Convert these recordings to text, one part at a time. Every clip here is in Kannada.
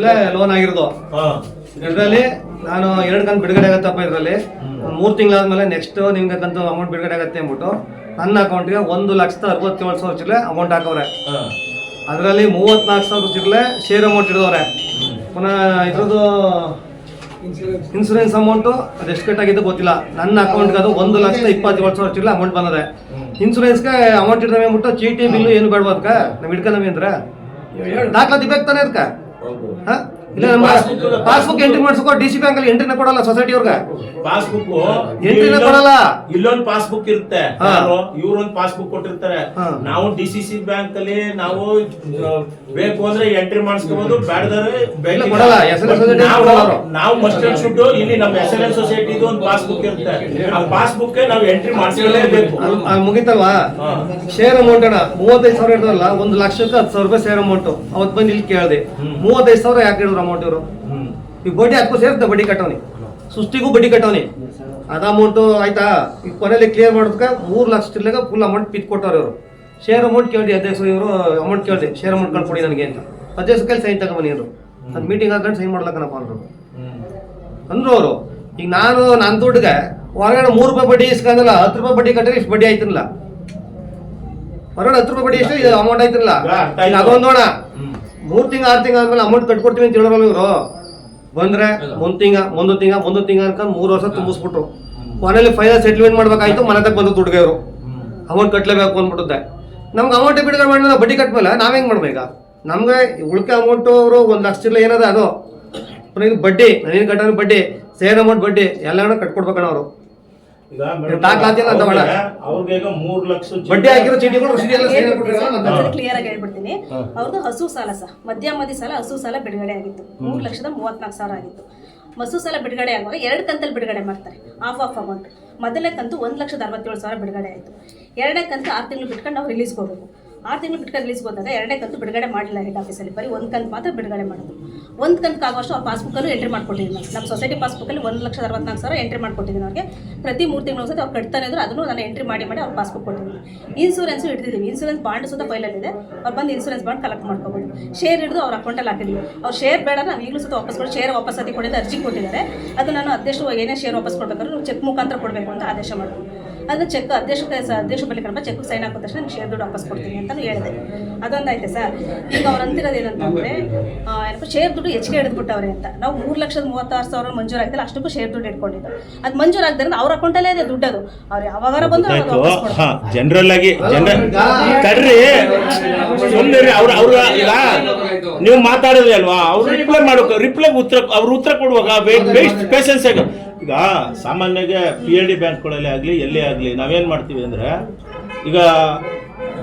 ವರ್ಷದಲ್ಲೇ ಲೋನ್ ಆಗಿರೋದು. ಇದರಲ್ಲಿ ನಾನು ಎರಡು ಕಂತು ಬಿಡುಗಡೆ ಆಗತ್ತಪ್ಪ ಇದರಲ್ಲಿ. ಒಂದು ಮೂರು ತಿಂಗಳಾದ್ಮೇಲೆ ನೆಕ್ಸ್ಟ್ ನಿಮ್ಗೆ ಕಂತು ಅಮೌಂಟ್ ಬಿಡುಗಡೆ ಆಗತ್ತೆ ಅಂದ್ಬಿಟ್ಟು ನನ್ನ ಅಕೌಂಟ್ಗೆ ಒಂದು ಲಕ್ಷದ ಅರವತ್ತೇಳು ಸಾವಿರ ಚಿಲ್ಲೆ ಅಮೌಂಟ್ ಹಾಕವ್ರೆ. ಅದರಲ್ಲಿ ಮೂವತ್ನಾಲ್ಕು ಸಾವಿರ ಚಿಲ್ಲೆ ಶೇರ್ ಅಮೌಂಟ್ ಇಡೋರೆ ಪುನಃ ಇದ್ರದ್ದು ಇನ್ಸೂರೆನ್ಸ್ ಅಮೌಂಟು ಅದೆಷ್ಟು ಕಟ್ಟಾಗಿದ್ದು ಗೊತ್ತಿಲ್ಲ. ನನ್ನ ಅಕೌಂಟ್ಗೆ ಅದು ಒಂದು ಲಕ್ಷದ ಇಪ್ಪತ್ತೇಳು ಸಾವಿರ ಚಿಲ್ಲ ಅಮೌಂಟ್ ಬಂದಿದೆ. ಇನ್ಸೂರೆನ್ಸ್ಗೆ ಅಮೌಂಟ್ ಇಡ್ದವೆ ಅಂದ್ಬಿಟ್ಟು ಚೀಟಿ ಬಿಲ್ಲು ಏನು ಬೇಡವಾ ಅದಕ್ಕೆ? ನಾವು ಇಟ್ಕೊಂಡವಿ ಅಂದ್ರೆ. ದಾಖಲಾತಿ ಬೇಕು ತಾನೇ ಅದಕ್ಕೆ? ಹೌದು ಹಾ? ಇಲ್ಲ ನಮ್ಮ ಪಾಸ್ಬುಕ್ ಎಂಟ್ರಿ ಮಾಡಿಸ್ಕೋ ಡಿ ಸಿ ಬ್ಯಾಂಕ್ ಅಲ್ಲಿ ಎಂಟ್ರಿನ ಕೊಡಲ್ಲ ಸೊಸೈಟಿ ಅವ್ರಿಗೆ. ಪಾಸ್ಬುಕ್ ಎಂಟ್ರಿನ ಕೊಡಲ್ಲ. ಇಲ್ಲೊಂದು ಪಾಸ್ಬುಕ್ ಇರುತ್ತೆ. ಇವ್ರೊಂದು ಪಾಸ್ಬುಕ್ ಕೊಟ್ಟಿರ್ತಾರೆ. ನಾವು ಡಿ ಸಿ ಸಿ ಬ್ಯಾಂಕ್ ಅಲ್ಲಿ ನಾವು ಬೇಕು ಅಂದ್ರೆ ಎಂಟ್ರಿ ಮಾಡಿಸ್ಕೋಬಹುದು ಬೇಡದ್ರೆ ನಾವು ಮಸ್ಟ್ ಶುಡ್ ಇಲ್ಲಿ ನಮ್ಮ ಎಸ್ ಎಲ್ ಎನ್ ಸೊಸೈಟಿ ಒಂದು ಪಾಸ್ಬುಕ್ ಇರುತ್ತೆ. ಆ ಪಾಸ್ಬುಕ್ ನಾವು ಎಂಟ್ರಿ ಮಾಡಿಸ್ಕೊಳ್ಳೇಬೇಕು ಮುಗಿತಲ್ವಾ? ಶೇರ್ ಅಮೌಂಟ್ ಅಣ್ಣ ಮೂವತ್ತೈದು ಸಾವಿರ ಇರ್ತದಲ್ಲ ಒಂದು ಲಕ್ಷಕ್ಕೆ ಹತ್ತು ಸಾವಿರ ರೂಪಾಯಿ ಶೇರ್ ಅಮೌಂಟ್ ಅವತ್ತು ಬಂದು ಇಲ್ಲಿ ಕೇಳಿದೆ. ಮೂವತ್ತೈದು ಸಾವಿರ ಯಾಕೆ ಹೇಳಿದ್ರು? ಅಮೌಂಟ್ ಇವರು. ಈಗ ಬಡ್ಡಿ ಅದಕ್ಕೂ ಸೇರ್ತ ಬಡ್ಡಿ ಕಟ್ಟವನಿ ಸುಸ್ತಿಗೂ ಬಡ್ಡಿ ಕಟ್ಟವನಿ ಅದ ಅಮೌಂಟು ಆಯ್ತಾ? ಈಗ ಕೊನೆಯಲ್ಲಿ ಕ್ಲಿಯರ್ ಮಾಡೋದಕ್ಕೆ ಮೂರು ಲಕ್ಷ ಚಿಲ್ಲಗ ಫುಲ್ ಅಮೌಂಟ್ ಪಿತ್ ಕೊಟ್ಟವ್ರು ಇವರು. ಶೇರ್ ಅಮೌಂಟ್ ಕೇಳಿ ಅಧ್ಯಕ್ಷರು ಇವರು ಅಮೌಂಟ್ ಕೇಳಿದೆ ಶೇರ್ ಅಮೌಂಟ್ ಕೊಡಿ ನನಗೆ ಅಂತ. ಅಧ್ಯಕ್ಷ ಕೈಲಿ ಸೈನ್ ತಗೊಂಬನಿ ಇವರು? ಅದು ಮೀಟಿಂಗ್ ಹಾಕೊಂಡು ಸೈನ್ ಮಾಡ್ಲಕ್ಕನಪ್ಪ ಅಂದ್ರು. ಅಂದ್ರು ಅವರು. ಈಗ ನಾನು ನನ್ನ ದುಡ್ಡಿಗೆ ಹೊರಗಡೆ ಮೂರು ರೂಪಾಯಿ ಬಡ್ಡಿ ಇಸ್ಕೊಂಡಲ್ಲ ಹತ್ತು ರೂಪಾಯಿ ಬಡ್ಡಿ ಕಟ್ಟಿದ್ರೆ ಇಷ್ಟು ಬಡ್ಡಿ ಆಯ್ತಿರಲ್ಲ ಹೊರಗಡೆ ಹತ್ತು ರೂಪಾಯಿ ಬಡ್ಡಿ ಎಷ್ಟು ಇದು ಅಮೌಂಟ್ ಆಯ್ತಿರಲ್ಲ ಅದೊಂದು ನೋಡ. ಮೂರು ತಿಂಗಳು ಆರು ತಿಂಗ್ ಆದ್ಮೇಲೆ ಅಮೌಂಟ್ ಕಟ್ಕೊಡ್ತೀವಿ ಅಂತ ಹೇಳಿದ್ರಲ್ಲ ಇವರು. ಬಂದ್ರೆ ಒಂದ್ ತಿಂಗ ಒಂದು ತಿಂಗ ಒಂದು ತಿಂಗ ಅನ್ಕೊಂಡು ಮೂರು ವರ್ಷ ತುಂಬಿಸ್ಬಿಟ್ರು. ಕೊನೆಯಲ್ಲಿ ಫೈನಲ್ ಸೆಟ್ಲ್ಮೆಂಟ್ ಮಾಡ್ಬೇಕಾಯ್ತು ಮನೆ ತಗ ಬಂದು ಹ್ಮ್. ಅಮೌಂಟ್ ಕಟ್ಲೇಬೇಕು ಅಂದ್ಬಿಟ್ಟುತ್ತೆ ನಮ್ಗೆ ಅಮೌಂಟ್ ಬಿಡುಗಡೆ ಮಾಡಿ ನಾವು ಬಡ್ಡಿ ಕಟ್ಮೇಲೆ ನಾವ್ ಹೆಂಗ್ ಮಾಡ್ಬೇಕಾ ನಮ್ಗೆ ಉಳ್ಕೆ ಅಮೌಂಟ್ ಅವರು ಒಂದ್ ಲಕ್ಷ ಇಲ್ಲ ಏನದ ಅದು. ಬಡ್ಡಿ ನನಗೆ ಕಟ್ಟೋ ಬಡ್ಡಿ ಸೇರ್ ಅಮೌಂಟ್ ಬಡ್ಡಿ ಎಲ್ಲ ಕಟ್ಕೊಡ್ಬೇಕಣ್ಣ ಅವರು. ಮೂರ್ ಲಕ್ಷ ಬಡ್ಡಿ ಹಾಕಿರೋ ಚೀಟಿಗಳು ಕ್ಲಿಯರ್ ಆಗಿ ಹೇಳ್ಬಿಡ್ತೀನಿ. ಅವ್ರದ್ದು ಹಸು ಸಾಲ ಸಹ ಮಧ್ಯಮದಿ ಸಾಲ ಹಸು ಸಾಲ ಬಿಡುಗಡೆ ಆಗಿತ್ತು. ಮೂರು ಲಕ್ಷದ ಮೂವತ್ನಾಲ್ಕು ಸಾವಿರ ಆಗಿತ್ತು. ಹಸು ಸಾಲ ಬಿಡುಗಡೆ ಆಗುವಾಗ ಎರಡು ಕಂತಲ್ಲಿ ಬಿಡುಗಡೆ ಮಾಡ್ತಾರೆ. ಆಫ್ ಆಫ್ ಅಮೌಂಟ್ ಮೊದಲನೇ ಕಂತು ಒಂದು ಲಕ್ಷದ ಅರವತ್ತೇಳು ಸಾವಿರ ಬಿಡುಗಡೆ ಆಯಿತು. ಎರಡನೇ ಕಂತು ಆರು ತಿಂಗಳು ಬಿಟ್ಕೊಂಡು ನಾವು ರಿಲೀಸ್ ಹೋಗಬೇಕು ಆರು ತಿಂಗಳು ಬಿಟ್ಕೊಂಡು ರಿಲೀಸ್ ಬಂದಾಗ ಎರಡನೇ ಕಂತು ಬಿಡುಗಡೆ ಮಾಡಲಿಲ್ಲ ಹೆಡ್ ಆಫೀಸಲ್ಲಿ ಬರೀ ಒಂದು ಕಂತು ಮಾತ್ರ ಬಿಡುಗಡೆ ಮಾಡೋದು. ಒಂದು ಕಂತು ಆಗುವಷ್ಟು ಅವ್ರ ಪಾಸ್ಬುಕ್ಕಲ್ಲೂ ಎಂಟ್ರಿ ಮಾಡ್ಕೊಟ್ಟಿದ್ದೀನಿ ನಮ್ಮ ಸೊಸೈಟಿ ಪಾಸ್ಬುಕ್ಕಲ್ಲಿ ಒಂದು ಲಕ್ಷದ ಅರವತ್ನಾಲ್ಕು ಸಾವಿರ ಎಂಟ್ರಿ ಮಾಡ್ಕೊಟ್ಟಿದ್ದೀನಿ ಅವ್ರಿಗೆ. ಪ್ರತಿ ಮೂರು ತಿಂಗಳು ಸತಿ ಅವ್ರು ಕಟ್ತಾನೆ ಇದ್ರು, ಅದನ್ನು ನಾನು ಎಂಟ್ರಿ ಮಾಡಿ ಮಾಡಿ ಅವ್ರ ಪಾಸ್ಬುಕ್ ಕೊಟ್ಟಿದ್ದೀನಿ. ಇನ್ಸೂರೆನ್ಸು ಹಿಡಿದಿದ್ದೀವಿ ಇನ್ಸೂರೆನ್ಸ್ ಬಾಂಡ್ ಸುತ್ತ ಫೈಲಲ್ಲಿದೆ ಅವ್ರು ಬಂದು ಇನ್ಸೂರೆನ್ಸ್ ಬಾಂಡ್ ಕಲೆಕ್ಟ್ ಮಾಡ್ಕೊಬೋದು. ಶೇರ್ ಹಿಡಿದು ಅವ್ರ ಅಕೌಂಟಲ್ಲಿ ಹಾಕಿದ್ದೀವಿ ಅವ್ರು ಶೇರ್ ಬೇಡ ನಾವು ಈಗಲೂ ಸುತ್ತ ವಾಪಸ್ ಕೊಡಿ ಶೇರ್ ವಾಪಸ್ ಅದಕ್ಕೆ ಅರ್ಜಿ ಕೊಟ್ಟಿದ್ದಾರೆ. ಅದು ನಾನು ಅಧ್ಯಕ್ಷರು ಏನೇ ಶೇರ್ ವಾಪಸ್ ಕೊಡ್ಬೇಕಾದ್ರೆ ಚೆಕ್ ಮುಖಾಂತರ ಕೊಡಬೇಕು ಅಂತ ಆದೇಶ ಮಾಡಿದ್ರು ಅದು ಚೆಕ್ ಅಧ್ಯಕ್ಷ ಅಧ್ಯಕ್ಷ ಬಳಿ ಚೆಕ್ ಸೈನ್ ಹಾಕಿದ ತಕ್ಷಣ ಶೇರ್ ದುಡ್ಡು ವಾಪಸ್ ಕೊಡ್ತೀನಿ ಅಂತ ಹೇಳಿದೆ. ಅದೊಂದೈತೆ ಸರ್. ಈಗ ಅವ್ರು ಅಂತಿರೋದು ಏನಂತಂದರೆ ಏನಪ್ಪ ಶೇರ್ ದುಡ್ಡು ಹೆಚ್ಚಿಗೆ ಹಿಡಿದ್ಬಿಟ್ಟವ್ರೆ ಅಂತ. ನಾವು ಮೂರು ಲಕ್ಷದ ಮೂವತ್ತಾರು ಸಾವಿರ ಮಂಜೂರು ಮಂಜೂರಾಗಿಲ್ಲ ಅಷ್ಟಕ್ಕೂ ಶೇರ್ ದುಡ್ಡು ಇಟ್ಕೊಂಡಿದ್ದು. ಅದು ಆಗದ್ರೆ ಅವ್ರ ಅಕೌಂಟಲ್ಲೇ ಇದೆ ದುಡ್ಡು ಅದು. ಅವ್ರು ಯಾವಾಗಾರ ಬಂದು ಜನರಲ್ ಆಗಿ ಜನರಲ್ ತಡ್ರಿ. ಸುಮ್ಮನೆ ಅವ್ರ ಅವ್ರ ಈಗ ನೀವು ಮಾತಾಡಿದ್ರಿ ಅಲ್ವಾ? ಅವ್ರು ರಿಪ್ಲೈ ಮಾಡೋಕೆ ರಿಪ್ಲೈ ಉತ್ತರ ಅವ್ರು ಉತ್ತರ ಕೊಡುವಾಗ ಪೇಷನ್ಸ್ ಆಗಿ ಈಗ ಸಾಮಾನ್ಯಗೆ ಪಿ ಎಲ್ ಡಿ ಬ್ಯಾಂಕ್ಗಳಲ್ಲಿ ಆಗಲಿ ಎಲ್ಲೇ ಆಗಲಿ ನಾವೇನು ಮಾಡ್ತೀವಿ ಅಂದರೆ ಈಗ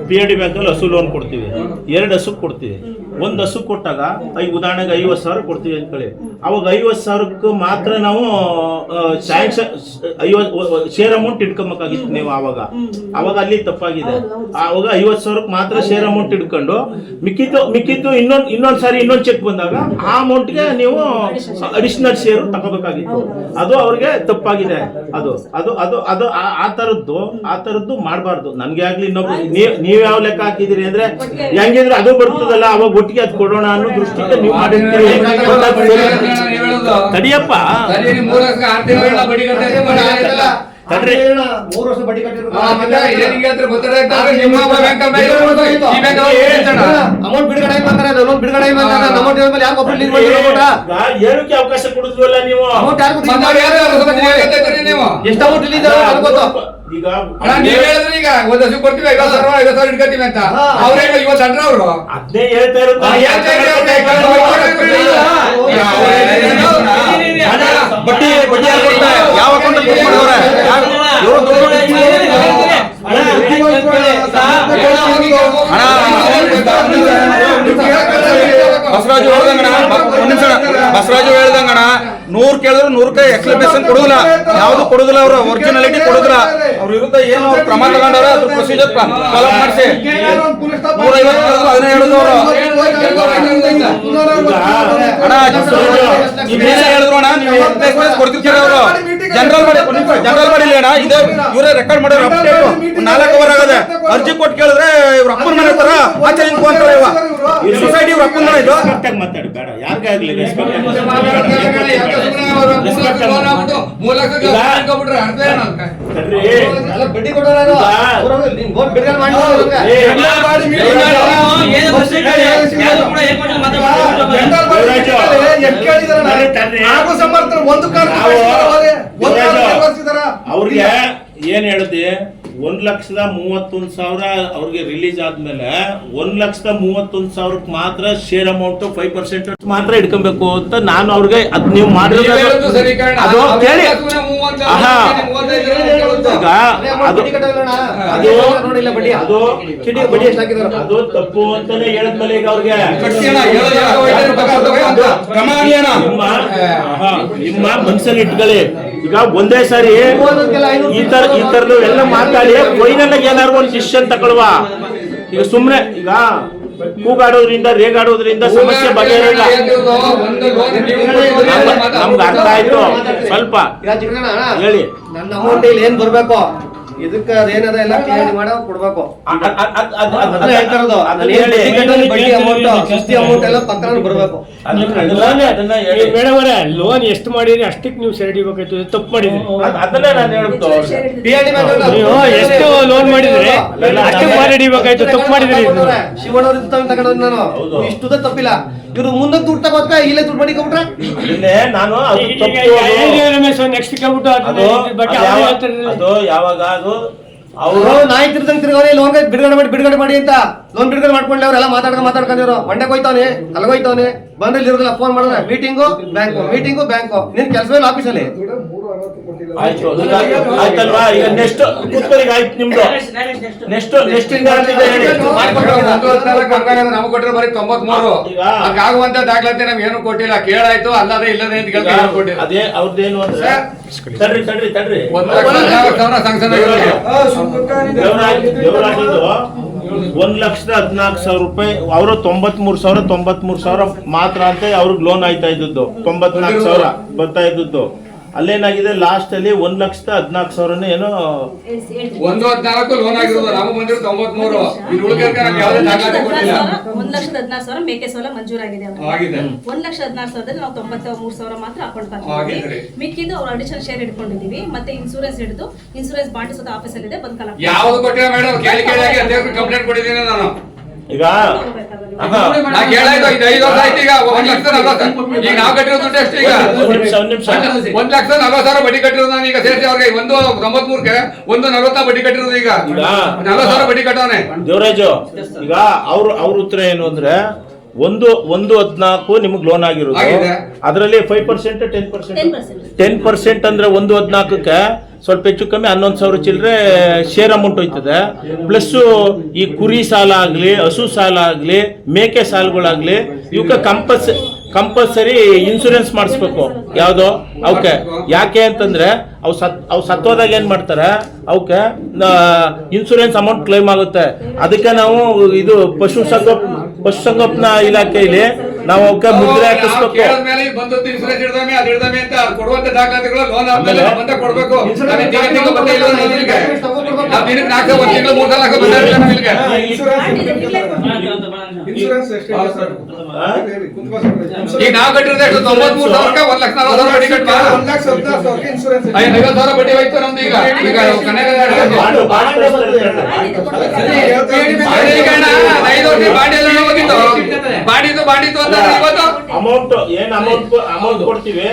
ಪಿ ಎ ಡಿ ಬ್ಯಾಂಕಲ್ಲಿ ಹಸು ಲೋನ್ ಕೊಡ್ತೀವಿ. ಎರಡು ಹಸು ಕೊಡ್ತೀವಿ. ಒಂದು ಹಸು ಕೊಟ್ಟಾಗ ಈಗ ಉದಾಹರಣೆಗೆ ಐವತ್ತು ಸಾವಿರ ಕೊಡ್ತೀವಿ ಹೇಳಿ. ಅವಾಗ ಐವತ್ತು ಸಾವಿರಕ್ಕೂ ಮಾತ್ರ ನಾವು ಸ್ಯಾಂಕ್ಷನ್ ಐವತ್ತು ಶೇರ್ ಅಮೌಂಟ್ ಇಟ್ಕೊಬೇಕಾಗಿತ್ತು ನೀವು ಆವಾಗ ಅವಾಗ ಅಲ್ಲಿ ತಪ್ಪಾಗಿದೆ. ಅವಾಗ ಐವತ್ತು ಸಾವಿರಕ್ಕೆ ಮಾತ್ರ ಶೇರ್ ಅಮೌಂಟ್ ಇಟ್ಕೊಂಡು, ಮಿಕ್ಕಿದ್ದು ಮಿಕ್ಕಿದ್ದು ಇನ್ನೊಂದು ಇನ್ನೊಂದು ಸಾರಿ ಇನ್ನೊಂದು ಚೆಕ್ ಬಂದಾಗ ಆ ಅಮೌಂಟ್ಗೆ ನೀವು ಅಡಿಷನಲ್ ಶೇರ್ ತಗೋಬೇಕಾಗಿತ್ತು. ಅದು ಅವ್ರಿಗೆ ತಪ್ಪಾಗಿದೆ. ಅದು ಅದು ಅದು ಅದು ಆ- ಥರದ್ದು ಆ ಥರದ್ದು ಮಾಡಬಾರ್ದು. ನನಗೆ ಆಗಲಿ ಇನ್ನೊಬ್ರು ನೀವ್ ನೀವ್ ಯಾವ ಲೆಕ್ಕ ಹಾಕಿದಿರಿ ಅಂದ್ರೆ ಹೆಂಗಿದ್ರೆ ಅದು ಬರ್ತದಲ್ಲ ಅವಾಗ ಒಟ್ಟಿಗೆ ಅದ್ ಕೊಡೋಣ ಅನ್ನೋ ದೃಷ್ಟಿಯಿಂದ ನೀವು ಮಾಡಿರ್ತೀರಿ. ತಡಿಯಪ್ಪ. ಮೂರು ವರ್ಷ ಮೂರು ಬಡ್ಡಿ ಅಮೌಂಟ್ ಬಿಡುಗಡೆ ಲೋನ್ ಬಿಡುಗಡೆ ಅಮೌಂಟ್ ಮೇಲೆ ಯಾರು ಒಬ್ಬರು ಮಾಡಿದ್ರು ಏನಕ್ಕೆ ಅವಕಾಶ ಕೊಡಿದ್ವಲ್ಲ ನೀವು? ಅಮೌಂಟ್ ಯಾರು ಎಷ್ಟು ಅಮೌಂಟ್ ಗೊತ್ತು. ಈಗ ಅಣ್ಣ ನೀವ್ ಹೇಳಿದ್ರಿ ಈಗ ಒಂದ್ ವರ್ಷ ಕೊಡ್ತೀವಿ ಐವತ್ತು ಸಾವಿರ ಐವತ್ತು ಸಾವಿರ ಇಟ್ಕೊತೀವಿ ಅಂತ ಅವ್ರ ಹೇಳಿ ಇವತ್ತು ಅಣ್ಣ ಅವರು ಅದ್ನೇ ಹೇಳ್ತಾ ಬಡ್ಡಿ ಬಡ್ಡಿ ಯಾವ ಅಕೌಂಟ್ ಬಸವರಾಜು ಹೇಳ್ದಂಗಣ ಒಂದ್ ನಿಮಿಷ ಬಸವರಾಜು ಹೇಳ್ದಂಗಣ ನೂರ್ ಕೇಳಿದ್ರು ನೂರಕ್ಕೆ ಎಕ್ಸ್ಪ್ಲನೇಷನ್ ಕೊಡುದಿಲ್ಲ. ಯಾವ್ದು ಕೊಡುದಿಲ್ಲ ಅವ್ರ ಒರಿಜಿನಾಲಿಟಿ ಕೊಡುದಿಲ್ಲ. ಅವ್ರ ವಿರುದ್ಧ ಏನು ಅವ್ರು ಕ್ರಮ ತಗೊಂಡಾರ ಅದ್ರ ಪ್ರೊಸೀಜರ್ ಫಾಲೋ ಮಾಡಿಸಿ. ನೂರ ಐವತ್ತು ಕೇಳಿದ್ರು ಅದನ್ನ ಹೇಳುದು ಅವರು. ಅಣ್ಣ ನೀವು ಕೊಡ್ತಿರ್ತೀರ ಅವರು ಜನರಲ್ ಮಾಡಿ ಜನರಲ್ ಮಾಡಿ ಅಣ್ಣ ಇದೇ ಇವರೇ ರೆಕಾರ್ಡ್ ಮಾಡೋರು ಅಪ್ಡೇಟ್ ನಾಲ್ಕು ಅವರ್ ಆಗದೆ ಅರ್ಜಿ ಕೊಟ್ಟು ಕೇಳಿದ್ರೆ ಇವ್ರ ಅಪ್ಪನ ಮನೆ ತರ ಆಚೆ ಇವ ಸೊಸೈಟಿ ಇವ್ರ ಅಪ್ಪನ ಮನೆ ಇದು ಮಾತಾಡಿ ಬೇಡ ಯಾರಿಗಾಗ್ಲಿ ಬಡ್ಡಿ ಒಂದು? ಅವ್ರಿಗೆ ಏನ್ ಹೇಳಿದೆ? ಒಂದ್ ಲಕ್ಷದ ಮೂವತ್ತೊಂದ್ ಸಾವಿರ ಅವ್ರಿಗೆ ರಿಲೀಸ್ ಆದ್ಮೇಲೆ ಒಂದ್ ಲಕ್ಷದ ಮೂವತ್ತೊಂದ್ ಸಾವಿರಕ್ಕೆ ಮಾತ್ರ ಶೇರ್ ಅಮೌಂಟ್ ಫೈವ್ ಪರ್ಸೆಂಟ್ ಮಾತ್ರ ಇಟ್ಕೊಬೇಕು ಅಂತ ನಾನು ಅವ್ರಿಗೆ ಅದ್ ನೀವು ಮಾಡಿರೋದು ಅದು ತಪ್ಪು ಅಂತಾನೆ ಹೇಳಿದ್ಮೇಲೆ ಈಗ ಅವ್ರಿಗೆ. ನಿಮ್ಮ ನಿಮ್ಮ ಮನ್ಸಲ್ಲಿ ಇಟ್ಕೊಳ್ಳಿ. ಈಗ ಒಂದೇ ಸಾರಿ ಈ ತರ ಈ ತರದ್ದು ಎಲ್ಲ ಮಾತಾಡಿ ಫೈನಲ್ ಏನಾದ್ರು ಒಂದು ಶಿಷ್ಯನ್ ತಗೊಳ್ವಾ. ಈಗ ಸುಮ್ನೆ ಈಗ ಕೂಗಾಡೋದ್ರಿಂದ ರೇಗಾಡೋದ್ರಿಂದ ಸಮಸ್ಯೆ ಬಗೆಹರಿಲ್ಲ. ನಮ್ಗೆ- ಅರ್ಥ ಆಯ್ತು. ಸ್ವಲ್ಪ ಹೇಳಿ. ನನ್ನ ಅಮೌಂಟ್ ಇಲ್ಲಿ ಏನ್ ಬರ್ಬೇಕು? ಇದಕ್ಕೆ ಅದೇನದ ಎಲ್ಲ ಕ್ಲಿಯರ್ ಮಾಡೋ ಕೊಡ್ಬೇಕು. ಅದನ್ನ ಅದನ್ನ ಹೇಳಿ. ಬಡ್ಡಿ ಅಮೌಂಟ್ ಸುಸ್ತಿ ಅಮೌಂಟ್ ಎಲ್ಲ ಬರ್ಬೇಕು. ಲೋನ್ ಎಷ್ಟು ಮಾಡಿದ್ರಿ? ಅಷ್ಟಕ್ಕೆ ನೀವು ಸೆರೆ ಹಿಡಿಬೇಕಾಯ್ತು ತಪ್ಪು ಮಾಡಿದ್ರಿ. ಅದ್- ಅದನ್ನೇ ನಾನು ಹೇಳ್ತು ನೀವು ಎಷ್ಟು ಲೋನ್ ಮಾಡಿದ್ರಿ? ಅಷ್ಟಕ್ಕೆ ಮಾಡಿ ಹಿಡಿಬೇಕಾಯ್ತು, ತಪ್ಪು ಮಾಡಿದ್ರಿ ಇದು. ಶಿವಣ್ಣವ್ರ ತಗೊಂಡ್ ನಾನು. ಇಷ್ಟು ಇಷ್ಟುದ ತಪ್ಪಿಲ್ಲ. ಇವ್ರು ಮುಂದೆ ದುಡ್ಡು ತಗೋದ್ಕ ಇಲ್ಲೇ ದುಡ್ಡು ಮಾಡಿ ಕೊಟ್ರೆ ಅದನ್ನೇ ನಾನು ಅದು ತಪ್ಪು ಅದು. ನೆಕ್ಸ್ಟ್ ಕೇಳ್ಬಿಟ್ಟು ಅದು ಅದನ್ನ ಅದು ಅವ್ರು ಯಾವ- ಹೇಳ್ತಾರೆ ಅದು ಯಾವಾಗ ಅದು ಅವರು ಅವರು ನಾಯಿ ತಿರ್ದಂಗ್ ತಿರ್ಗವನೆ ಲೋನ್ ಬಿಡುಗಡೆ ಮಾಡಿ ಬಿಡುಗಡೆ ಮಾಡಿ ಅಂತ. ಲೋನ್ ಬಿಡುಗಡೆ ಮಾಡ್ಕೊಂಡ್ಲೆ ಅವ್ರೆಲ್ಲ ಮಾತಾಡ್ಕೊಂಡು ಮಾತಾಡ್ಕೊಂಡಿರೋ ಮಂಡ್ಯಕ್ಕೆ ಹೋಯ್ತವನೆ ಅಲ್ಗೋಯ್ತವನೆ ಬಂದಲ್ಲಿ ಇರೋದಿಲ್ಲ ಫೋನ್ ಮಾಡಿದ್ರೆ ಮೀಟಿಂಗು ಬ್ಯಾಂಕು ಮೀಟಿಂಗು ಬ್ಯಾಂಕು ನಿನ್ ಕೆಲಸವೇ ಇಲ್ಲ ಆಫೀಸಲ್ಲಿ ಆಯ್ತು ಆಯ್ತಲ್ವಾ ಈಗ ನೆಕ್ಸ್ಟ್ ಕೂತ್ಕೊಳ್ಳಿ ಆಯ್ತು ನಿಮ್ದು ನೆಕ್ಸ್ಟ್ ನೆಕ್ಸ್ಟ್ ಇಂದ ಆಗ್ತಿದೆ ಹೇಳಿ ನಮ್ಗೆ ಕೊಟ್ಟಿರೋ ಬರೀ ತೊಂಬತ್ಮೂರು ಆಗುವಂತ ದಾಖಲಾತಿ ನಮ್ಗೆ ಏನು ಕೊಟ್ಟಿಲ್ಲ ಕೇಳಾಯ್ತು ಅಲ್ಲದೆ ಇಲ್ಲದೆ ಅಂತ ಕೊಟ್ಟಿಲ್ಲ ಅದೇ ಅವ್ರದ್ದೇನು ಅಂದ್ರೆ ತಡ್ರಿ ತಡ್ರಿ ತಡ್ರಿ ಒಂದು ಲಕ್ಷದ ಹದಿನಾಲ್ಕು ಸಾವಿರ ರೂಪಾಯಿ ಅವರು ತೊಂಬತ್ ಮೂರ್ ಸಾವಿರ ತೊಂಬತ್ ಮೂರು ಸಾವಿರ ಮಾತ್ರ ಅಂತ ಅವ್ರಿಗೆ ಲೋನ್ ಆಯ್ತಾ ಇದ್ದದ್ದು ತೊಂಬತ್ನಾಲ್ಕು ಸಾವಿರ ಬರ್ತಾ ಇದ್ದದ್ದು ಅಲ್ಲೇನಾಗಿದೆ? ಲಾಸ್ಟ್ ಅಲ್ಲಿ ಒಂದ್ ಲಕ್ಷದ ಹದಿನಾಲ್ಕು ಸಾವಿರ ಏನೋ ಒಂದು ಹದಿನಾಲ್ಕು ಲೋನ್ ಆಗಿರೋದು ನಾವು ಬಂದಿರೋ ತೊಂಬತ್ಮೂರು. ಇದು ಉಳಿದಕ್ಕೆ ನಮ್ಗೆ ಯಾವುದೇ ದಾಖಲಾತಿ ಕೊಟ್ಟಿಲ್ಲ ಒಂದ್ ಲಕ್ಷದ ಹದಿನಾರು ಸಾವಿರ ಮೇಕೆ ಸಾಲ ಮಂಜೂರಾಗಿದೆ. ಆಗಿದೆ. ಒಂದ್ ಲಕ್ಷ ಹದಿನಾರು ಸಾವಿರದಲ್ಲಿ ನಾವು ತೊಂಬತ್ತ ಮೂರ್ ಸಾವಿರ ಮಾತ್ರ ಅಕೌಂಟ್. ಹಾಕಿದ್ವಿ ಮಿಕ್ಕಿದ್ದು ಅವ್ರು ಅಡಿಷನ್ ಶೇರ್ ಇಟ್ಕೊಂಡಿದೀವಿ ಮತ್ತೆ ಇನ್ಸೂರೆನ್ಸ್ ಹಿಡಿದು ಇನ್ಸೂರೆನ್ಸ್ ಬಾಂಡ್ ಸಹ ಆಫೀಸಲ್ಲಿ ಇದೆ ಬಂದ್ ಕಲೆಕ್ಟ್ ಯಾವ್ದು ಕೊಟ್ಟಿಲ್ಲ ಮೇಡಮ್ ಕೇಳಿ ಕೇಳಿ ಆಗಿ ಅಧ್ಯಕ್ಷರು ಕಂಪ್ಲೇಂಟ್ ಕೊಟ್ಟಿದ್ದೀನಿ ನಾನು. ಈಗ ಆಹಾ. ನಾ ಕೇಳಾಯ್ತು ಇದು ಐದು ವರ್ಷ ಆಯ್ತು ಈಗ ಒಂದ್ ಲಕ್ಷ ನಲ್ವತ್ತು ಈಗ ನಾವು ಕಟ್ಟಿರೋ ದುಡ್ಡು ಎಷ್ಟು ಈಗ? ಒಂದ್ ನಿಮಿಷ ಒಂದ್ ಲಕ್ಷ ನಲ್ವತ್ತು ಸಾವಿರ ಬಡ್ಡಿ ಕಟ್ಟಿರೋದು ನಾನು ಈಗ ಸೇರಿಸಿ ಅವ್ರಿಗೆ ಒಂದು ತೊಂಬತ್ಮೂರಕ್ಕೆ ಒಂದು ನಲ್ವತ್ತ ಬಡ್ಡಿ ಕಟ್ಟಿರೋದು ಈಗ. ನಲ್ವತ್ತು ಸಾವಿರ ಬಡ್ಡಿ ದೇವರಾಜು ಈಗ ಅವ್ರ ಅವ್ರ ಉತ್ತರ ಏನು ಅಂದ್ರೆ ಒಂದು ಒಂದು ಹದಿನಾಲ್ಕು ನಿಮ್ಗೆ ಲೋನ್ ಆಗಿರೋದು. ಅದರಲ್ಲಿ five percent ten percent ten percent ಅಂದ್ರೆ ಒಂದು ಹದಿನಾಲ್ಕಕ್ಕೆ ಸ್ವಲ್ಪ ಹೆಚ್ಚು ಕಮ್ಮಿ ಹನ್ನೊಂದು ಸಾವಿರ ಚಿಲ್ಲರೆ ಶೇರ್ ಅಮೌಂಟ್ ಹೋಯ್ತದೆ. ಪ್ಲಸ್ ಈ ಕುರಿ ಸಾಲ ಆಗಲಿ ಹಸು ಸಾಲ ಆಗಲಿ ಮೇಕೆ ಸಾಲಗಳಾಗಲಿ ಇವಕ್ಕೆ ಕಂಪಲ್ಸ ಕಂಪಲ್ಸರಿ ಇನ್ಸೂರೆನ್ಸ್ ಮಾಡಿಸ್ಬೇಕು. ಯಾವುದು? ಅವಕ್ಕೆ ಯಾಕೆ ಅಂತಂದ್ರೆ ಅವು ಸತ್ ಅವು ಸತ್ವದಾಗ ಏನು ಮಾಡ್ತಾರೆ? ಅವಕ್ಕೆ ಇನ್ಸೂರೆನ್ಸ್ ಅಮೌಂಟ್ ಕ್ಲೈಮ್ ಆಗುತ್ತೆ. ಅದಕ್ಕೆ ನಾವು ಇದು ಪಶು ಸಂಗೋಪ ಪಶು ಸಂಗೋಪನಾ ಇಲಾಖೆಯಲ್ಲಿ ನಾವು ಅವಕ್ಕೆ ಮುದ್ರೆ ಹಾಕಿಸ್ಬೇಕು. ಕೊಡ್ಬೇಕು. ಈಗ ನಾವು ಕಟ್ಟಿರೋದು ಎಷ್ಟು ತೊಂಬತ್ಮೂರು ಸಾವಿರಕ್ಕೆ ಒಂದ್ ಲಕ್ಷ ನಲ್ವತ್ತು ಸಾವಿರ ಬಡ್ಡಿ ಕಟ್ವಾ ಒಂದ್ ಲಕ್ಷ ಹದಿನಾರು ಸಾವಿರಕ್ಕೆ ಇನ್ಶೂರೆನ್ಸ್ ಇದೆ. ಐದು ಐವತ್ತು ಸಾವಿರ ಬಡ್ಡಿ ಹೋಯ್ತು ನಮ್ದು ಈಗ ಈಗ ಕನ್ನಡ ಬಾಂಡು- ಬಾಂಡು ತರಿಸ್ತಾರೆ. ಅದೇ ಈಗ ಅಣ್ಣ, ಐದು ವರ್ಷ ಬಾಡಿ ಎಲ್ಲ ಹೋಗಿತ್ತು ಬಾಡಿದ್ದು ಬಾಡಿದ್ದು ಅಂತ ಇವತ್ತು ಅಮೌಂಟ್ ಏನ್ ಅಮೌಂಟ್ ಅಮೌಂಟ್ ಕೊಡ್ತೀವಿ?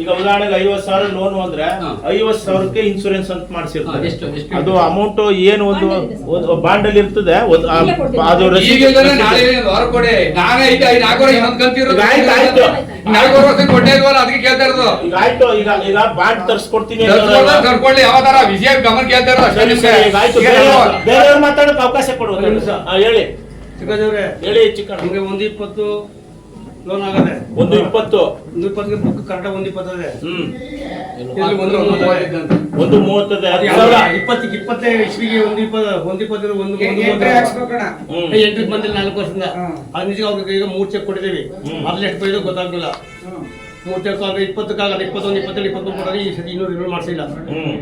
ಈಗ ಉದಾಹರಣೆಗೆ ಐವತ್ ಸಾವಿರ ಲೋನ್ ಅಂದ್ರೆ ಐವತ್ ಸಾವಿರಕ್ಕೆ ಇನ್ಸೂರೆನ್ಸ್ ಅಂತ ಮಾಡಿಸಿರ್ತಾರೆ. ಅದು ಅಮೌಂಟ್ ಏನು ಒಂದು ಬಾಂಡ್ ಅಲ್ಲಿ ಇರ್ತದೆ. ಅದು ಅದಕ್ಕೆ ಕೇಳ್ತಾ ಇರೋದು. ಆಯ್ತು ಈಗ ಈಗ ಬಾಂಡ್ ತರ್ಸ್ಕೊಡ್ತೀನಿ ತರ್ಕೊಳ್ಳಿ ಯಾವ ತರ ವಿಷಯ ಗಮನ ಕೇಳ್ತಾ ಇರೋದು ಬೇರೆಯವ್ರು- ಮಾತಾಡೋಕೆ ಅವಕಾಶ ಕೊಡುವ ಹೇಳಿ. ಚಿಕ್ಕದವ್ರೆ ಹೇಳಿ ಚಿಕ್ಕ ನಮಗೆ ಒಂದು ಇಪ್ಪತ್ತು ಲೋನ್ ಆಗದೆ ಒಂದು ಇಪ್ಪತ್ತು ಒಂದು ಇಪ್ಪತ್ತಿಗೆ ಬುಕ್ ಕರೆಕ್ಟ್ ಒಂದು ಇಪ್ಪತ್ತದೆ ಹ್ಮ್ ಇಲ್ಲಿ ಒಂದು ಮೂವತ್ತೈದು. ಒಂದು ಮೂವತ್ತದೆ ಅದು? ಸಾವಿರ ಇಪ್ಪತ್ತಿಗೆ ಇಪ್ಪತ್ತೇ ಇಸ್ವಿಗೆ ಒಂದು ಇಪ್ಪತ್ತು ಒಂದು ಇಪ್ಪತ್ತರ ಒಂದು ಒಂದು ಎಂಟ್ರಿ ಮೂವತ್ತು. ಹಾಕ್ಸ್ಬೇಕಣ್ಣ. ಹ್ಮ್. ಏ, ಎಂಟ್ರಿಗೆ ಬಂದಿಲ್ಲ ನಾಲ್ಕು ವರ್ಷದಿಂದ ಹ್ಮ್. ಅದು ನಿಜ ಅವ್ರಿಗೆ ಈಗ ಮೂರು ಚೆಕ್ ಕೊಟ್ಟಿದ್ದೀವಿ ಹ್ಮ್. ಮೊದಲು ಎಷ್ಟು ಬೈದು ಗೊತ್ತಾಗ್ಲಿಲ್ಲ ಹ್ಮ್. ಮೂವತ್ತೇಳು ಇಪ್ಪತ್ತಕ್ಕಾಗಲ್ಲ ಇಪ್ಪತ್ತೊಂದು ಇಪ್ಪತ್ತೆರಡು ಇಪ್ಪತ್ಮೂರು ಕೊಡೋದು ಈ ಸತಿ ಇನ್ನೂರು ಇನ್ನೂರು ಮಾಡಿಸಿಲ್ಲ ಹ್ಮ್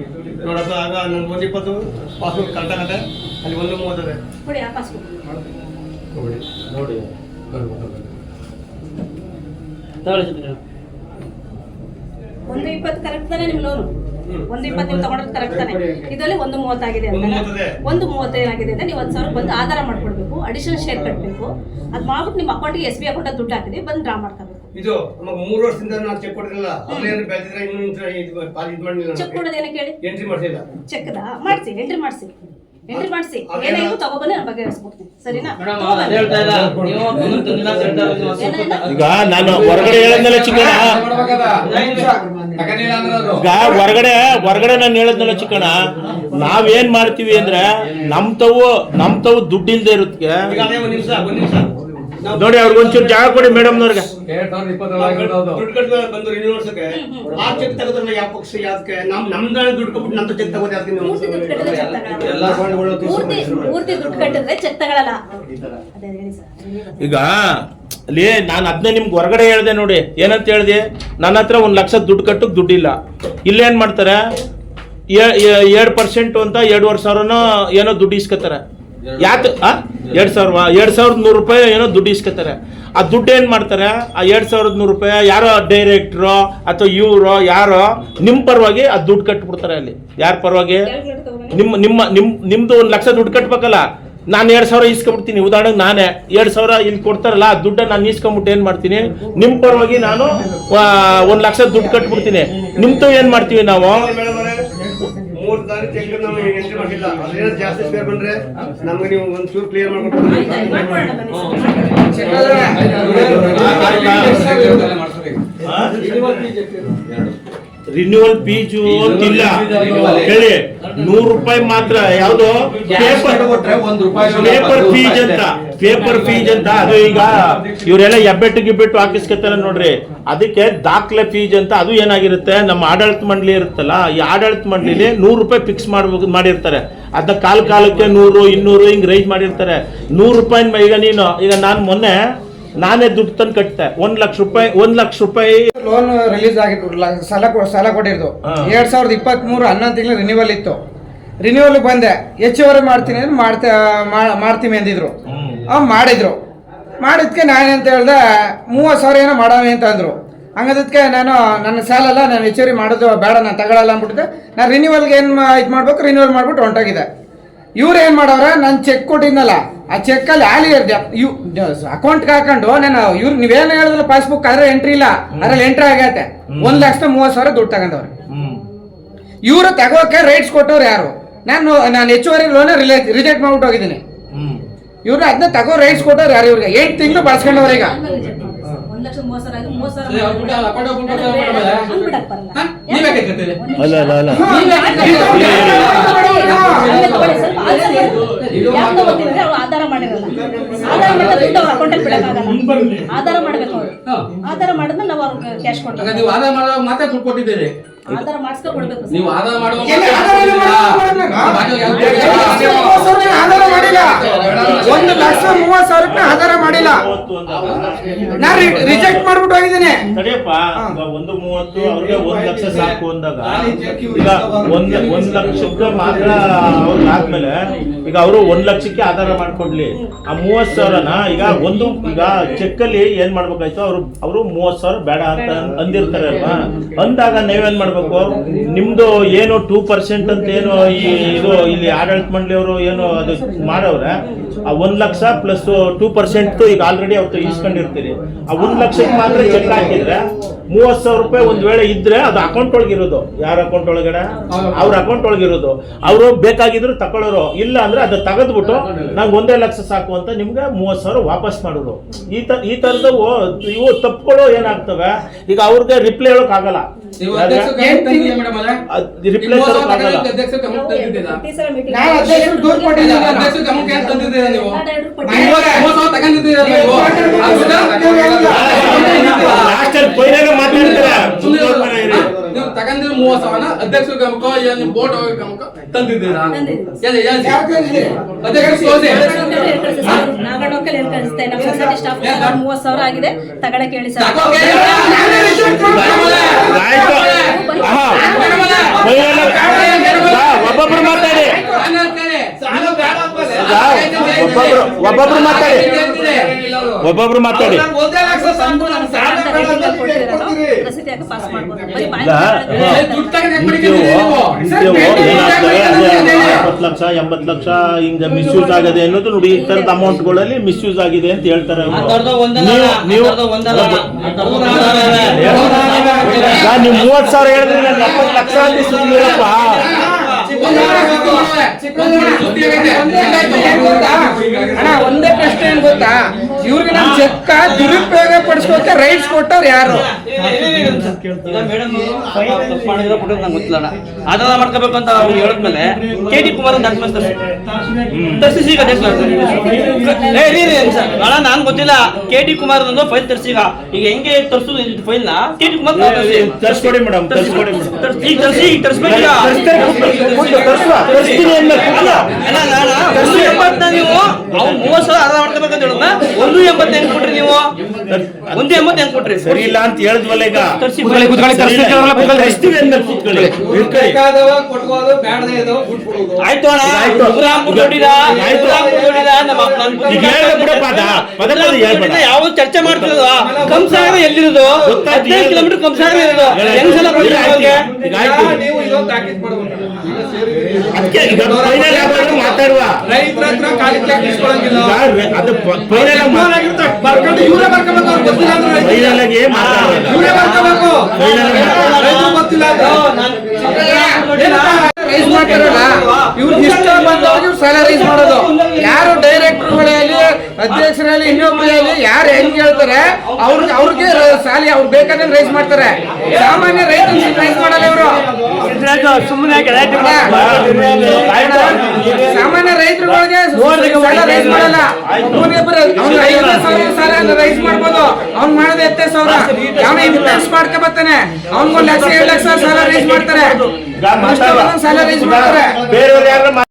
ನೋಡಪ್ಪ ಆಗ ನನ್ಗೆ ಒಂದು ಇಪ್ಪತ್ತು ಪಾಸ್ಬುಕ್ ಕರೆಕ್ಟ್ ಆಗತ್ತೆ ಅಲ್ಲಿ ಒಂದು ಮೂವತ್ತದೆ ಕೊಡಿ ಆ ಪಾಸ್ಬುಕ್ ನೋಡಿ ಒಂದು ಇಪ್ಪತ್ತು ಕರೆಕ್ಟ್ ತಾನೆ ನಿಮ್ ಲೋನು ಒಂದು ಇಪ್ಪತ್ತು ನೀವು ತಗೊಂಡ್ರೆ ಕರೆಕ್ಟ್ ತಾನೆ? ಇದರಲ್ಲಿ ಒಂದು ಮೂವತ್ತಾಗಿದೆ ಒಂದು ಅಂತ. ಒಂದು ಮೂವತ್ತೈದಾಗಿದೆ ಅಂತ ನೀವು ಒಂದು ಸಾವಿರ ಬಂದು ಆಧಾರ ಮಾಡ್ಕೊಡ್ಬೇಕು ಅಡಿಷನಲ್ ಶೇರ್ ಕಟ್ಟಬೇಕು ಅದು ಮಾಡ್ಬಿಟ್ಟು ನಿಮ್ಮ ಅಕೌಂಟಿಗೆ ಎಸ್ ಬಿ ಅಕೌಂಟ್ ದುಡ್ಡು ಹಾಕಿದ್ವಿ ಬಂದು ಡ್ರಾ ಮಾಡ್ಕೋಬೇಕು. ಇದು ನಮಗೆ ಮೂರು ವರ್ಷದಿಂದ ನಾನು ಚೆಕ್ ಕೊಟ್ಟಿರಲಿಲ್ಲ ಆನ್ಲೈನ್ ಬೆಳೆದಿದ್ರೆ ಇನ್ನೂ ಇದು ಚೆಕ್ ಕೊಡೋದು ಏನಕ್ಕೆ ಹೇಳಿ ಎಂಟ್ರಿ ಮಾಡಿಸಿಲ್ಲ. ಚೆಕ್ದ ಮಾಡಿಸಿ ಎಂಟ್ರಿ ಮಾಡಿಸಿ. ಎಂಟ್ರಿ ಮಾಡಿಸಿ ಅದೇನಾ? ಏನಾದ್ರು ತಗೊಬನ್ನಿ ನಾನು ಬಗೆಹರಿಸ್ಬಿಡ್ತೀನಿ ಸರಿನಾ? ಈಗ ನಾನು ಹೊರಗಡೆ ಹೇಳದ್ನಲ್ಲ ಚಿಕ್ಕಣ ಈಗ ಹೊರಗಡೆ ಹೊರಗಡೆ ನಾನು ಹೇಳದ್ನಲ್ಲ ಚಿಕ್ಕಣ ನಾವೇನ್ ಮಾಡ್ತೀವಿ ಅಂದ್ರೆ ನಮ್ ತವು ನಮ್ ತವು ದುಡ್ಡಿಲ್ದೆ ಇರುತ್ತೆ ನೋಡಿ ಅವ್ರಿಗೆ ಒಂಚೂರು ಜಾಗ ಕೊಡಿ ಮೇಡಮ್ನವ್ರಿಗೆ ಎರಡ್ ಸಾವಿರದ ಇಪ್ಪತ್ತೊಳಗಿರೋದು ಅದು. ದುಡ್ಡು ಕಟ್ಟ ಬಂದು ಯೂನಿವರ್ಸಿಗೆ ಆ ಚೆಕ್ ತೆಗೆದ್ರೆ ಯಾವ ಪಕ್ಷ ಯಾವ್ದಕ್ಕೆ? ನಮ್ ನಮ್ದ ದುಡ್ಡು ಕೊಟ್ಬಿಟ್ಟು ನಮ್ದು ಚೆಕ್ ತಗೋದು ಯಾವ್ದಕ್ಕೆ ನೀವು ಪೂರ್ತಿ ದುಡ್ಡು ಕಟ್ಟಿದ್ರೆ ಚೆಕ್ ಎಲ್ಲ ತಗೊಳ್ಳಲ್ಲ. ಬಾಂಡ್ಗಳು ಪೂರ್ತಿ ಪೂರ್ತಿ ದುಡ್ಡು ಕಟ್ಟಿದ್ರೆ ಚೆಕ್ ತಗೊಳ್ಳಲ್ಲ. ಅದೇ ಹೇಳಿ ಸರ್ ಈಗ ಅಲ್ಲಿ ನಾನು ಅದನ್ನೇ ನಿಮ್ಗೆ ಹೊರಗಡೆ ಹೇಳ್ದೆ ನೋಡಿ. ಏನಂತ ಹೇಳ್ದೆ? ನನ್ನ ಹತ್ರ ಒಂದು ಲಕ್ಷ ದುಡ್ಡು ಕಟ್ಟಕ್ಕೆ ದುಡ್ಡಿಲ್ಲ. ಇಲ್ಲೇನ್ ಮಾಡ್ತಾರೆ? ಎರಡು ಪರ್ಸೆಂಟ್ ಅಂತ ಎರಡುವರೆ ಸಾವಿರನೋ ಏನೋ ದುಡ್ಡು ಇಸ್ಕೊತಾರೆ ಯಾಕೆ ಎರಡು ಸಾವಿರ ಎರಡು ಸಾವಿರದ ನೂರು ರೂಪಾಯಿ ಏನೋ ದುಡ್ಡು ಇಸ್ಕೊತಾರೆ. ಆ ದುಡ್ಡು ಏನು ಮಾಡ್ತಾರೆ? ಆ ಎರಡು ಸಾವಿರದ ನೂರು ರೂಪಾಯಿ ಯಾರೋ ಡೈರೆಕ್ಟ್ರೋ ಅಥವಾ ಇವರೋ ಯಾರೋ ನಿಮ್ಮ ಪರವಾಗಿ ಆ ದುಡ್ಡು ಕಟ್ಬಿಡ್ತಾರೆ ಅಲ್ಲಿ. ಯಾರ ಪರವಾಗಿ? ನಿಮ್ಮ ನಿಮ್ಮ ನಿಮ್ಮ ನಿಮ್ಮದು ಒಂದು ಲಕ್ಷ ದುಡ್ಡು ಕಟ್ಬೇಕಲ್ಲ. ನಾನು ಎರಡು ಸಾವಿರ ಇಸ್ಕೊಂಡ್ಬಿಡ್ತೀನಿ ಉದಾಹರಣೆಗೆ ನಾನೇ. ಎರಡು ಸಾವಿರ ಇಲ್ಲಿ ಕೊಡ್ತಾರಲ್ಲ, ಆ ದುಡ್ಡ ನಾನು ಇಸ್ಕೊಂಬಿಟ್ಟು ಏನು ಮಾಡ್ತೀನಿ? ನಿಮ್ಮ ಪರವಾಗಿ ನಾನು ಒಂದು ಲಕ್ಷ ದುಡ್ಡು ಕಟ್ಬಿಡ್ತೀನಿ. ನಿಮ್ದು ಏನು ಮಾಡ್ತೀವಿ ನಾವು? ಮೂರು ತಾರೀಕು ಚೆಕ್ ನಾವು ಎಂಟ್ರಿ ಮಾಡಿಲ್ಲ ಅದೇನೋ ಜಾಸ್ತಿ ಸ್ಪೇರ್ ಬಂದ್ರೆ ನಮ್ಗೆ ನೀವು ಒಂದು ಚೂರು ಕ್ಲಿಯರ್ ಮಾಡ್ಕೊಡ್ತೀವಿ. ರಿನ್ಯೂವಲ್ ಫೀಸು ಅಂತಿಲ್ಲ. ಹೇಳಿ ನೂರು ರೂಪಾಯಿ ಮಾತ್ರ ಯಾವುದು? ಪೇಪರ್ ಪೇಪರ್ ಫೀಜ್ ಅಂತ ಪೇಪರ್ ಫೀಜ್ ಅಂತ ಅದು ಈಗ ಇವರೆಲ್ಲ ಎಬ್ಬೆಟ್ಟು ಗಿಬ್ಬೆಟ್ಟು ಹಾಕಿಸ್ಕೊತಾರೆ ನೋಡ್ರಿ. ಅದಕ್ಕೆ ದಾಖಲೆ ಫೀಜ್ ಅಂತ ಅದು ಏನಾಗಿರುತ್ತೆ? ನಮ್ಮ ಆಡಳಿತ ಮಂಡಳಿ ಇರುತ್ತಲ್ಲ ಈ ಆಡಳಿತ ಮಂಡಳಿಲಿ ನೂರು ರೂಪಾಯಿ ಫಿಕ್ಸ್ ಮಾಡ್ಬೇಕು ಮಾಡಿರ್ತಾರೆ. ಅದನ್ನ ಕಾಲ ಕಾಲಕ್ಕೆ ನೂರು ಇನ್ನೂರು ಹಿಂಗ್ ರೈಸ್ ಮಾಡಿರ್ತಾರೆ. ನೂರು ರೂಪಾಯಿ ಈಗ ನೀನು ಈಗ ನಾನು ಮೊನ್ನೆ ನಾನೇ ದುಡ್ಡು ತಂದು ಕಟ್ಟಿದೆ ಒಂದ್ ಲಕ್ಷ ರೂಪಾಯಿ ಒಂದ್ ಲಕ್ಷ ರೂಪಾಯಿ. ಲೋನ್ ರಿಲೀಸ್ ಆಗಿತ್ತು. ಸಾಲ ಕೊ- ಸಾಲ ಕೊಟ್ಟಿರೋದು. ಎರಡ್ ಸಾವಿರದ ಇಪ್ಪತ್ತ್ ಮೂರು ಹನ್ನೊಂದು ತಿಂಗಳು ರಿನಿವಲ್ ಇತ್ತು. ರಿನಿವಲ್ ಬಂದೆ. ಹೆಚ್ಚುವರಿ ಮಾಡ್ತೀನಿ ಅಂದ್ರೆ ಮಾಡ್ತಾ ಮಾ- ಮಾಡ್ತೀವಿ ಅಂದಿದ್ರು. ಅವ್ ಮಾಡಿದ್ರು. ಮಾಡಿದ್ಕೆ ನಾನೇಂತ ಹೇಳ್ದೆ ಮೂವತ್ತು ಸಾವಿರ ಏನೋ ಮಾಡಾವೆ ಅಂತ ಅಂದ್ರು. ಹಂಗದಕ್ಕೆ ನಾನು ನನ್ನ ಸಾಲ ಎಲ್ಲ ನಾನು ಹೆಚ್ಚುವರಿ ಮಾಡೋದು ಬೇಡ ನಾನು ತಗೊಳ್ಳಲ್ಲ ಅಂದ್ಬಿಟ್ಟಿದ್ದೆ. ನಾನು ರಿನಿವಲ್ಗೆ ಏನು ಇದು ಮಾಡ್ಬೇಕು ರಿನಿವಲ್ ಮಾಡ್ಬಿಟ್ಟು ಹೊಂಟೋಗಿದೆ. ಇವ್ರು ಏನ್ ಮಾಡವ್ರ ನಾನು ಚೆಕ್ ಕೊಟ್ಟಿದ್ನಲ್ಲ. ಆ ಚೆಕ್ ಅಲ್ಲಿ ಆಲಿ ಇವ್ ಅಕೌಂಟ್ ಹಾಕೊಂಡು ನಾನು ಇವ್ರು ನೀವೇನು ಹೇಳಿದ್ರಲ್ಲ ಪಾಸ್ಬುಕ್ ಅದ್ರ ಎಂಟ್ರಿ ಇಲ್ಲ. ಅದ್ರಲ್ಲಿ ಎಂಟ್ರಿ ಆಗೈತೆ. ಒಂದ್ ಲಕ್ಷ ಮೂವತ್ತು ಸಾವಿರ ದುಡ್ಡು ತಗೊಂಡವ್ರೆ. ಹ್ಮ್. ಇವರು ತಗೋಕೆ ರೈಟ್ಸ್ ಕೊಟ್ಟವ್ರು ಯಾರು? ನಾನು ನಾನು ಹೆಚ್ಚುವರಿ ಲೋನ್ ರಿಜೆಕ್ಟ್ ಮಾಡ್ಬಿಟ್ಟು ಹೋಗಿದ್ದೀನಿ. ಹ್ಮ್. ಇವ್ರು ಅದನ್ನ ತಗೋ ರೈಟ್ಸ್ ಕೊಟ್ಟವ್ರು ಯಾರು ಇವ್ರಿಗೆ? ಏಟ್ ತಿಂಗಳು ಬಳಸ್ಕೊಂಡವ್ರೆ ಲಕ್ಷ ಮೂವತ್ತು ಸಾವಿರ ಆಗಿ ಮೂವತ್ತು ಸಾವಿರ ಬಿಡಕ್ ಬರಲ್ಲ. ಅಲ್ಲ ಅಲ್ಲ ಅಲ್ಲ. ಆಧಾರ ಮಾಡಿರಲ್ಲ. ಆಧಾರ ಮಾಡಿದ್ರೆ ದುಡ್ಡು ಅವ್ರ ಅಕೌಂಟಲ್ಲಿ ಬಿಡಕ್ಕಾಗಲ್ಲ. ಆಧಾರ ಮಾಡ್ಬೇಕು ಅವ್ರು. ಆಧಾರ ಮಾಡಿದ್ರೆ ನಾವು ಅವ್ರಿಗೆ ಕ್ಯಾಶ್ ಆಗ ನೀವು ಆಧಾರ ಮಾಡುವಾಗ ಮಾತ್ರ ದುಡ್ಡು ಕೊಟ್ಟಿದ್ದೀರಿ. ಆಧಾರ ಮಾಡಿಸ್ಕೊ ಕೊಡ್ಬೇಕು ನೀವು ಆಧಾರ ಮಾಡುವಾಗ ಮಾಡಿಲ್ಲ. ಒಂದು ಲಕ್ಷ ಮೂವತ್ತು ರೂಪಾಯಿ ಆಧಾರ ಮಾಡಿಲ್ಲ. ನಾನು ರಿಜೆಕ್ಟ್ ಮಾಡ್ಬಿಟ್ಟು ಹೋಗಿದ್ದೀನಿ. ತಡಿಯಪ್ಪ ಒಂದು ಮೂವತ್ತು ಅವ್ರಿಗೆ ಒಂದ್ ಲಕ್ಷ ಸಾಕು ಅಂದಾಗ. ಈಗ ಒಂದ್ ಒಂದ್ ಲಕ್ಷಕ್ಕೆ ಮಾತ್ರ ಅವ್ರಿಗೆ ಆದ್ಮೇಲೆ ಈಗ ಅವರು ಒಂದ್ ಲಕ್ಷಕ್ಕೆ ಆಧಾರ ಮಾಡ್ಕೊಡ್ಲಿ. ಆ ಮೂವತ್ ಸಾವಿರನ ಈಗ ಒಂದು ಈಗ ಚೆಕ್ ಅಲ್ಲಿ ಏನ್ ಮಾಡ್ಬೇಕಾಯ್ತು ಅವ್ರು ಅವರು ಮೂವತ್ ಸಾವಿರ ಬೇಡ ಅಂತ ಅಂದಿರ್ತಾರೆ ಅಲ್ವಾ ಅಂದಾಗ ನೀವೇನ್ ಮಾಡ್ಬೇಕು? ನಿಮ್ದು ಏನು ಟೂ ಪರ್ಸೆಂಟ್ ಅಂತ ಏನು ಈ ಇದು ಇಲ್ಲಿ ಆಡಳಿತ ಮಂಡಳಿಯವರು ಏನು ಅದು ಮಾಡವ್ರೆ? ಆ ಒಂದ್ ಲಕ್ಷ ಪ್ಲಸ್ ಟೂ ಪರ್ಸೆಂಟ್ ಈಗ ಆಲ್ರೆಡಿ ಅವ್ರು ಇಸ್ಕೊಂಡಿರ್ತೀರಿ ಆ ಒಂದ್ ಲಕ್ಷಕ್ಕೆ ಮಾತ್ರ ಚೆಕ್ ಹಾಕಿದ್ರೆ ಮೂವತ್ ಸಾವಿರ ರೂಪಾಯಿ ಒಂದ್ ವೇಳೆ ಇದ್ರೆ ಅದು ಅಕೌಂಟ್ ಒಳಗಿರೋದು ಯಾರ ಅಕೌಂಟ್ ಒಳಗಡೆ? ಅವ್ರ ಅಕೌಂಟ್ ಒಳಗಿರೋದು ಅವರು ಬೇಕಾಗಿದ್ರು ತಕೊಳ್ಳೋರು. ಇಲ್ಲ ಅಂದ್ರೆ ಅದು ತೆಗೆದ್ಬಿಟ್ಟು ನಂಗೆ ಒಂದೇ ಲಕ್ಷ ಸಾಕು ಅಂತ ನಿಮ್ಗೆ ಮೂವತ್ ಸಾವಿರ ವಾಪಸ್ ಮಾಡೋದು ಈ ತರ ಈ ತರದವು ಇವು ತಪ್ಪುಗಳು ಏನಾಗ್ತವೆ? ಈಗ ಅವ್ರಿಗೆ ರಿಪ್ಲೈ ಹೇಳಕ್ ಆಗಲ್ಲ. ನೀವು ಅಧ್ಯಕ್ಷ ಗಮನ ತಂದಿದ್ದೀರಾ ಮೇಡಮ್ ಅಲ್ಲ? ರಿಪ್ಲೈ ನೀವು ಆಗಲ್ಲ. ಅಧ್ಯಕ್ಷ ಗಮನ ತಂದಿದ್ದೀರಾ? ನಾನು ಅಧ್ಯಕ್ಷರು ದೂರ. ಅಧ್ಯಕ್ಷ ತಂದಿದ್ದೀರಾ ತಗೊಂಡಿದ್ದೀರಾ ನೀವು? ತಗೊಂಡಿರೋ ಮೂವತ್ ಸಾವಿರ ಅಧ್ಯಕ್ಷರ ಗಮಕ ಏನ್ ನಿಮ್ ಬೋರ್ಡ್ ಗಮಕ ತಂದಿದ್ದೀರಾ. ಏನ್ ಸ್ಟಾಫ್ ಮೂವತ್ ಸಾವಿರ ಆಗಿದೆ ತಗೊಳಕ್ ಕೇಳಿ ಸರ್ ಒಬ್ಬೊಬ್ರು ಮಾತಾಡಿ ಒಬ್ಬೊಬ್ರು ಒಬ್ಬೊಬ್ರು ಮಾತಾಡಿ. ಒಬ್ಬೊಬ್ರು ಮಾತಾಡಿ. ಒಂದೇ ಲಕ್ಷ ಎಂಬತ್ತು ಲಕ್ಷ ಹಿಂಗ ಮಿಸ್ಯೂಸ್ ಆಗದೆ ಅನ್ನೋದು ನೋಡಿ ಈ ತರದ ಅಮೌಂಟ್ಗಳಲ್ಲಿ ಮಿಸ್ಯೂಸ್ ಆಗಿದೆ ಅಂತ ಹೇಳ್ತಾರೆ. ನೀವು ನೀವು ಮೂವತ್ ನೀವು ಮೂವತ್ತು ಸಾವಿರ ಹೇಳಿದ್ರೆ ಎಪ್ಪತ್ತು ಲಕ್ಷ ಅಂತ ಸುಮ್ಮನಿರಪ್ಪ ಒಂದೇ ಪ್ರಶ್ನೆ ಏನ್ ಗೊತ್ತಾ? ಇವ್ರಿಗೆ ನಮ್ ಚೆಕ್ಕ ದುರುಪಯೋಗ ಪಡಿಸ್ಕೊಳಕ್ಕೆ ರೈಟ್ಸ್ ಕೊಟ್ಟವ್ರು ಯಾರು? ಗೊತ್ತಿಲ್ಲ ಅಣ್ಣ. ಮಾಡ್ಕೋಬೇಕು ಅಂತ ಅವ್ರು ಹೇಳಿದ್ಮೇಲೆ ಕೆ ಡಿ ಕುಮಾರ್ ಅಣ್ಣ ನಾನ್ ಗೊತ್ತಿಲ್ಲ. ಕೆ ಡಿ ಕುಮಾರ್ ಒಂದು ಫೈಲ್ ತರ್ಸಿಗ. ಈಗ ಹೆಂಗೆ ತರ್ಸುದು ಫೈಲ್ನ ಕೆ ಡಿ ಕುಮಾರ್ ತರ್ಸಿ. ತರ್ಸ್ಕೊಡಿ ಮೇಡಮ್ ತರ್ಸ್ಕೊಡಿ ಈಗ ತರಿಸಿ ಈಗ ಅಂದ್ಮೇಲೆ ಅಲ್ಲ ನಾನು ನೀವು ಅವ್ನು ಮೂವತ್ತು ಸಾವಿರ ಅರ್ಧ ಮಾಡ್ಕೋಬೇಕಂತ ಹೇಳಿದ್ನ. ಒಂದು ಎಂಬತ್ತು ಹೆಂಗ್ ಕೊಟ್ರಿ ನೀವು? ಒಂದು ಎಂಬತ್ತು ಹೆಂಗ್ ಕೊಟ್ರಿ? ಸರಿ ಇಲ್ಲ ಅಂತ ಹೇಳಿದ್ವಲ್ಲ ಈಗ? ತರ್ಸಿ ಕೂತ್ಕೊಳ್ಳಿ, ಕೂತ್ಕೊಳ್ಳಿ, ತರ್ಸಿ, ಕೂತ್ಕೊಳ್ಳಿ, ಕೂತ್ಕೊಳ್ಳಿ. ತರಿಸ್ತೀವಿ ಅಂದ್ಮೇಲೆ ಕೂತ್ಕೊಳ್ಳಿ. ಇಟ್ಕೊಳ್ಳಿ. ಬೇಕಾದವ ಕೊಟ್ಬೋದು ಬೇಡದೇ ಬಿಟ್ಬಿಡೋದು ಆಯ್ತು ಅಣ್ಣ. ಆಯ್ತು. ದೊಡ್ಡಿದ ನಮ್ಮ ನನ್ ಬುದ್ಧಿ ಈಗ ಹೇಳ್ದೆ ಬಿಡಪ್ಪ ಅದ. ಪದೇ ಪದೇ ಹೇಳ್ಬೇಡ. ಯಾವ ಚರ್ಚೆ ಮಾಡ್ತಿರೋದು? ಕಂಸಾಗರ ಎಲ್ಲಿರೋದು? ಗೊತ್ತಾಯ್ತು, ಹದಿನೈದು. ಕಿಲೋಮೀಟರ್ ಕಂಸಾಗರ ಇರೋದು. ಹೆಂಗ್ ಸಲ. ಈಗ ಆಯ್ತು. ನೀವು ಇದೊಂದು ತಾಕೀತ್ ಮಾಡ್ಬೇಕು ಮಾತಾಡುವ. ರೈತರ ಹತ್ರ ಅದು ಫೈನಲ್ ಬರ್ಕೊಂಡು ಇವರೇ ಬರ್ಕೋಬೇಕು ಅವ್ರಿಗೆ ಗೊತ್ತಿಲ್ಲ ಅಂದ್ರೆ ಫೈನಲ್ ಆಗಿ ಮಾತಾಡುವ ಇವರೇ ಬರ್ಕೋಬೇಕು. ಫೈನಲ್ ಗೊತ್ತಿಲ್ಲ ಅಂತ ರೈಸ್ ಮಾಡ್ತಾರಲ್ಲ ಇವ್ರಿಗೆ ಇಷ್ಟ ಬಂದವ್ರಿಗೆ ಇವ್ರು ಸಾಲ ಮಾಡೋದು. ಯಾರು ಅಧ್ಯಕ್ಷರಲ್ಲಿ ಇನ್ನೊಬ್ಬರಲ್ಲಿ ಯಾರು ಹೆಂಗ್ ಹೇಳ್ತಾರೆ? ಅವ್ರಿಗೆ ಅವ್ರಿಗೆ ಸಾಲಿ ಅವ್ರು ಬೇಕಾದ್ರೆ ರೈಸ್ ಮಾಡ್ತಾರೆ. ಸಾಮಾನ್ಯ ರೈತರು ರೈಸ್ ಮಾಡಲ್ಲ ಇವರು. ಸಾಮಾನ್ಯ ರೈತರುಗಳಿಗೆ ಒಳಗೆ ರೈಸ್ ಮಾಡಲ್ಲ. ಅವ್ನು ಐದು ಸಾವಿರ ಸಾಲ ರೈಸ್ ಮಾಡ್ಬೋದು. ಅವ್ನ್ ಮಾಡೋದು ಎತ್ತೆ ಸಾವಿರ. ಯಾವ ಇದು ಟ್ಯಾಕ್ಸ್ ಮಾಡ್ಕೊ ಬರ್ತಾನೆ. ಅವ್ನಿಗೆ ಒಂದ್ ಲಕ್ಷ ಎರಡು ಲಕ್ಷ ಸಾಲ ರೈಸ್ ಮಾಡ್ತಾರೆ. ಸಾಲ ರೈಸ್ ಮಾಡ್ತಾರೆ.